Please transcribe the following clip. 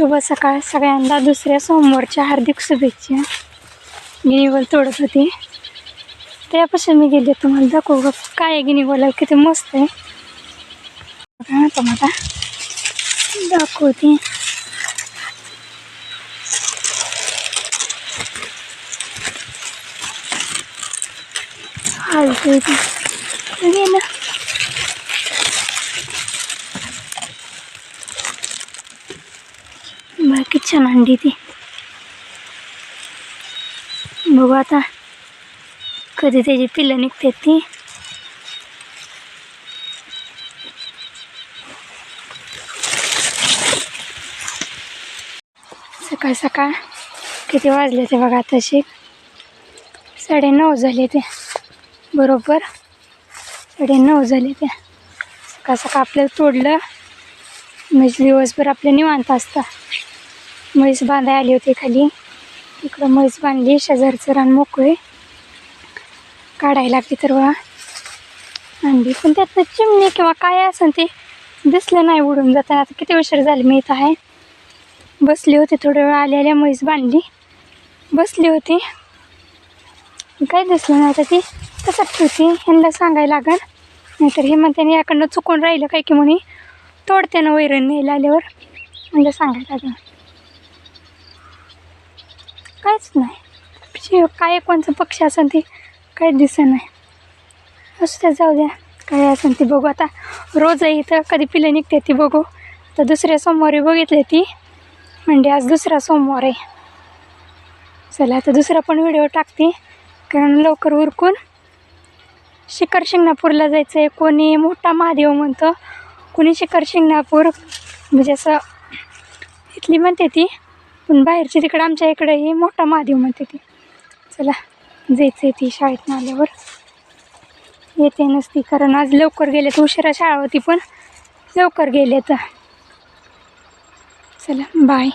शुभ सकाळ सगळ्यांना. दुसऱ्या सोमवारच्या हार्दिक शुभेच्छा. गिनीगोल तोडत होती. त्यापासून मी गेले तुम्हाला दाखवू. ग काय आहे गिनीगोला किती मस्त आहे. बघा तुम्हाला. दाखवते. हलते ती बघे बाकी छान अंडी ती. बघू आता कधी त्याची पिल्लं निघतात ती. सकाळ सकाळ किती वाजले ते बघा तशी. साडे नऊ झाले ते. बरोबर. साडे नऊ झाले ते. सकाळ सकाळ आपल्याला तोडलं. म्हणजे दिवसभर आपलं निवांत असतं. म्हैस बांधाय आली होती खाली. इकडं म्हैस बांधली शेजारचं रान मोकळे काढायला लागली तर बघा. आणली. पण त्यातनं चिमणी किंवा काय असं ते दिसलं नाही उडून जाताना. आता किती उशीर झाले मी इथं आहे. बसली होती थोडं वेळ आलेल्या आल्या म्हैस बांधली. बसली होती. काय दिसलं नाही आता ती. तसंच ठेवते. ह्यांना सांगायला लागल. नाहीतर हे म्हणते याकडनं चुकून राहिलं काय की म्हणे. तोडते ना वैरण न्यायला आल्यावर. म्हणजे सांगायला लागलं. काहीच नाही. म्हणजे काय कोणचं पक्षी असेल ते काहीच दिसत नाही. असू त्या जाऊ द्या. काय असेल ते बघू. आता रोज आहे इथं कधी पिलं निघते ती बघू. तर दुसऱ्या सोमवारी बघितली ती. म्हणजे आज दुसरा सोमवार आहे. चला आता दुसरा पण व्हिडिओ टाकते. कारण लवकर उरकून शिखर शिंगणापूरला जायचं आहे कोणी मोठा महादेव म्हणतं. कोणी शिखर शिंगणापूर. म्हणजे असं इथली म्हणते ती. पण बाहेरची तिकडं आमच्या इकडे हे मोठा महादेव म्हणते ती. चला जायचं आहे ती शाळेतून आल्यावर. येते नसती कारण आज लवकर गेले तर उशिरा शाळा होती पण लवकर गेले तर चला बाय